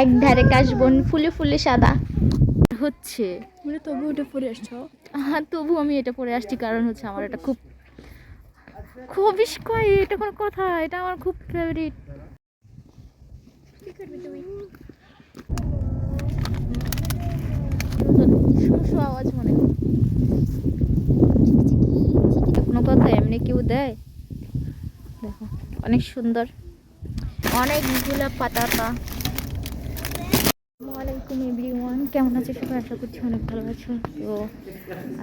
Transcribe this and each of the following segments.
এক ধারে কাশবন ফুলে ফুলে সাদা। হচ্ছে। মানে তবু ওটা পরে আসছো? হ্যাঁ তবু আমি এটা পরে আসছি কারণ হচ্ছে আমার এটা খুব খুব কয় এটা কোনো কথা এটা আমার খুব ফেভারিট আওয়াজ মনে এটা কোনো কথা এমনি কেউ দেয়? দেখো অনেক সুন্দর। অনেকগুলা পাতাটা এভরি ওয়ান কেমন আছে সবাই? আশা করছি অনেক ভালো আছো। তো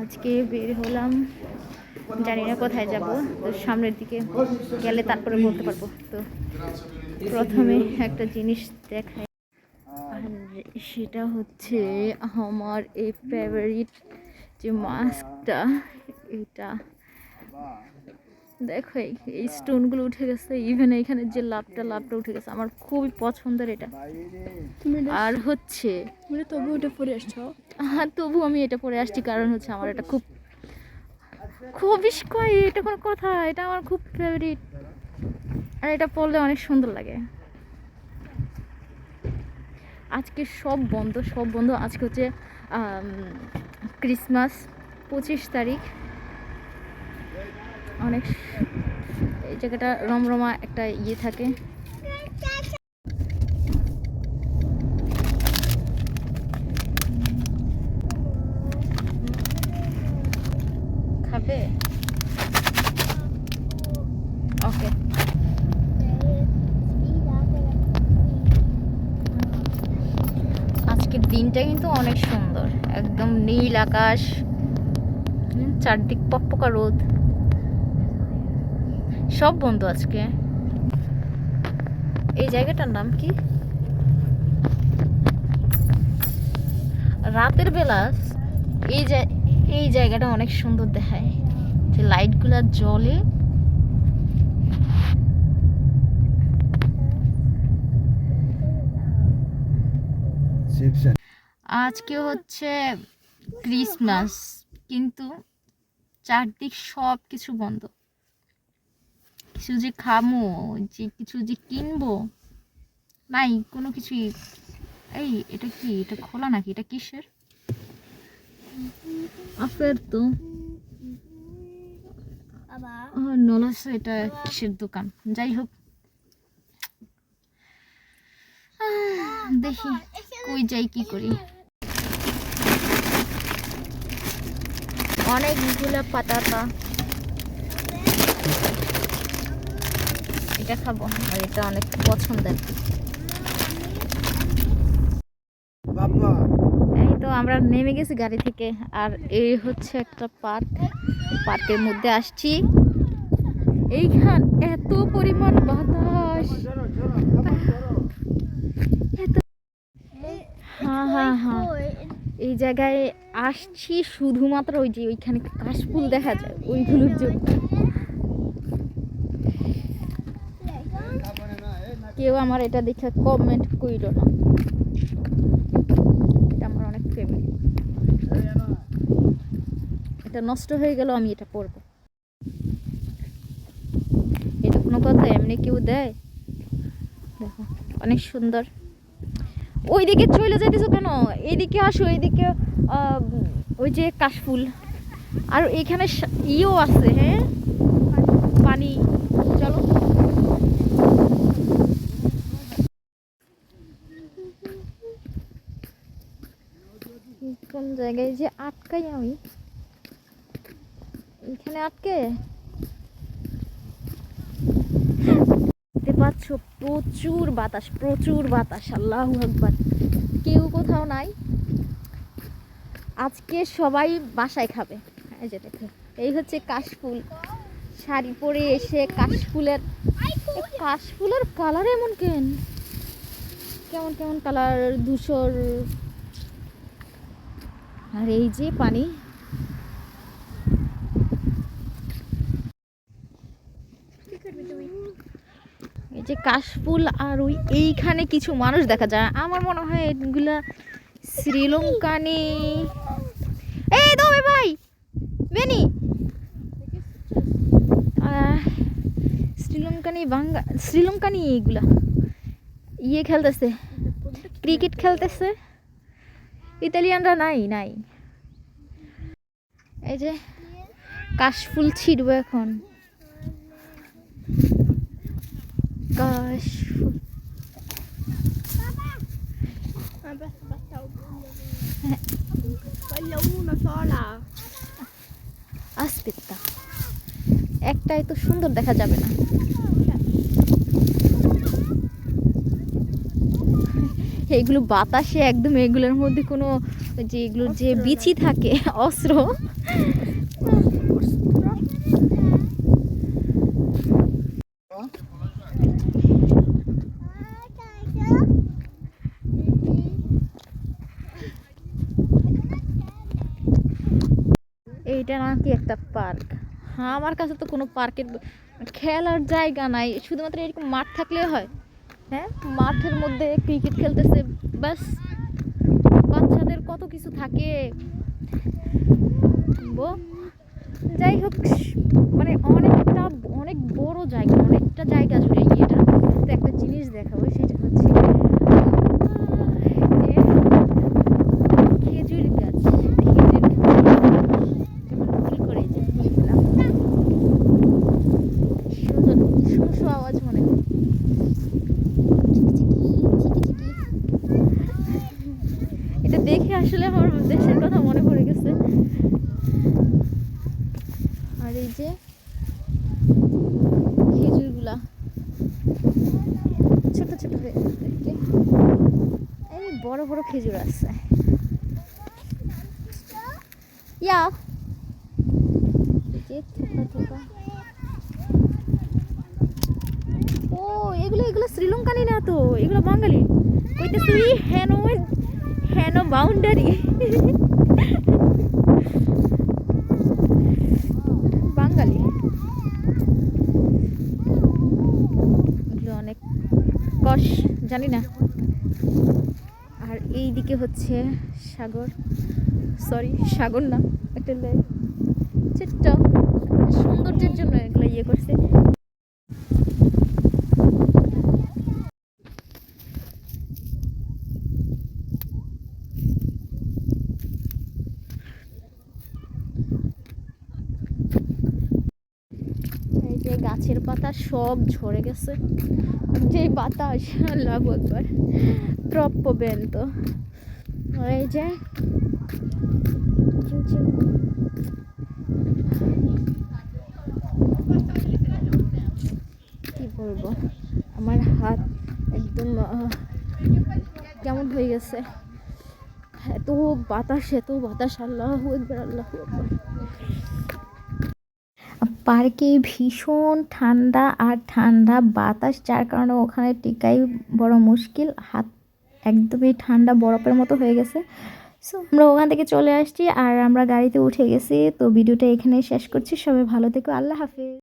আজকে বের হলাম। জানি না কোথায় যাব। তো সামনের দিকে গেলে তারপরে বলতে পারব। তো প্রথমে একটা জিনিস দেখাই। আর সেটা হচ্ছে আমার এই ফেভারিট যে মাস্কটা এটা। দেখো এই- স্টোনগুলো উঠে গেছে ইভেন এখানে যে লাভটা লাভটা উঠে গেছে আমার খুবই পছন্দের এটা। আর হচ্ছে মানে তবু ওটা পরে আসছো? হ্যাঁ তবু আমি এটা পরে আসছি কারণ হচ্ছে আমার এটা খুব খুবই কয় এটা কোনো কথা এটা আমার খুব ফেভারিট আর এটা পরলে অনেক সুন্দর লাগে। আজকে সব বন্ধ সব বন্ধ। আজকে হচ্ছে ক্রিসমাস পঁচিশ তারিখ। অনেক এই জায়গাটা রমরমা একটা ইয়ে থাকে। খাবে? ওকে। আজকের দিনটা কিন্তু অনেক সুন্দর, একদম নীল আকাশ, চারদিক পকপকা রোদ। সব বন্ধু আজকে। এই জায়গাটার নাম কি? রাতের বেলা এই এই জায়গাটা অনেক সুন্দর দেখায়। যে লাইটগুলো জ্বলে। আজকে হচ্ছে ক্রিসমাস কিন্তু চারদিক সব কিছু বন্ধ। কিছু যে খামো যে কিছু যে কিনবো নাই কোনো কিছুই এই এটা কি এটা খোলা নাকি? এটা কিসের? আপের তো। নলাস এটা কিসের দোকান? যাই হোক। দেখি কই যাই কি করি। অনেকগুলা পাতাটা এটা খাব। আর এটা অনেক পছন্দের। এই তো আমরা নেমে গেছি গাড়ি থেকে। আর এই হচ্ছে একটা পার্ক। পার্কের মধ্যে আসছি। এইখান এত পরিমাণ বাতাস। হ্যাঁ হ্যাঁ হ্যাঁ। এই জায়গায় আসছি শুধুমাত্র ওই যে ওইখানে কাশফুল দেখা যায়। ওইগুলোর জন্য। কেউ আমার এটা দেখে কমেন্ট কইল না। এটা আমার অনেক ফেভারিট এটা নষ্ট হয়ে গেল আমি এটা পরবো এটা কোনো কথা, এমনি কেউ দেয়? দেখো, অনেক সুন্দর। ওইদিকে চলে যাইতেছো কেন? এইদিকে আসো, এইদিকে ওই যে কাশফুল। আর এখানে ইও আছে হ্যাঁ? পানি চলো কোন জায়গায় যে আটকাই আমি। এখানে আটকে? দেখতে পাচ্ছ, প্রচুর বাতাস প্রচুর বাতাস, আল্লাহ কেউ কোথাও নাই। আজকে সবাই বাসায় খাবে। যে দেখো, এই হচ্ছে কাশফুল। শাড়ি পরে এসে কাশফুলের কাশফুলের কালার এমন কেন? কেমন কেমন কালার ধূসর আর এই যে পানি। এই যে কাশফুল আর ওই এইখানে কিছু মানুষ দেখা যায়। আমার মনে হয় এগুলা শ্রীলঙ্কানি এই দমে ভাই, বেনি। শ্রীলঙ্কানি বাঙ্গা শ্রীলঙ্কানি এইগুলা ইয়ে খেলতেছে, ক্রিকেট খেলতেছে। ইতালিয়ানরা নাই নাই। এই যে কাশফুল ছিড়বো এখন। কাশফুল। sola. একটাই তো সুন্দর দেখা যাবে না। এইগুলো বাতাসে একদম এগুলোর মধ্যে কোনো যে এগুলোর যে বিচি থাকে অস্ত্র। এইটা নাকি একটা পার্ক। হ্যাঁ আমার কাছে তো কোনো পার্কের খেলার জায়গা নাই শুধুমাত্র এরকম মাঠ থাকলে হয়। হ্যাঁ মাঠের মধ্যে ক্রিকেট খেলতেছে, ব্যাস। বাচ্চাদের কত কিছু থাকে। যাই হোক মানে অনেকটা, অনেক বড় জায়গা, অনেকটা জায়গা জুড়ে এটা একটা জিনিস দেখাবো, সেটা হচ্ছে আহ, যে খেজুর গাছ খেজুর গাছ কেমন ফুল করে এই যে ফুলগুলা। সুন্দর শো শো আওয়াজ মনে হয় চিকি চিকি, চিকি চিকি। এটা দেখে আসলে আমার দেশের কথা মনে পড়ে গেছে আর এই যে খেজুরগুলা। ছোট ছোট হয়ে এই বড় বড় খেজুর আছে। ইয়া। ও, এগুলো এগুলো শ্রীলঙ্কানি না তো? এগুলো বাঙালি। কইতেছি হেন হেন বাউন্ডারি বাঙালি। অনেক কষ, জানি না। আর এই দিকে হচ্ছে সাগর। সরি সাগর না, একটা লেক ছোট্ট সৌন্দর্যের জন্য এগুলো ইয়ে করছে এই যে গাছের পাতা সব ঝরে গেছে। যে বাতাস লাভ একবার ট্রপ্প বেন্ত এই যে। কি বলব? আমার হাত একদম কেমন হয়ে গেছে। এত বাতাস এত বাতাস, আল্লাহ একবার আল্লাহ একবার পার্কে ভীষণ ঠান্ডা আর ঠান্ডা বাতাস, যার কারণে ওখানে টিকাই বড় মুশকিল। হাত একদমই ঠান্ডা বরফের মতো হয়ে গেছে। সো আমরা ওখান থেকে চলে আসছি আর আমরা গাড়িতে উঠে গেছি। তো ভিডিওটা এখানে শেষ করছি। সবাই ভালো থেকো। আল্লাহ হাফিজ।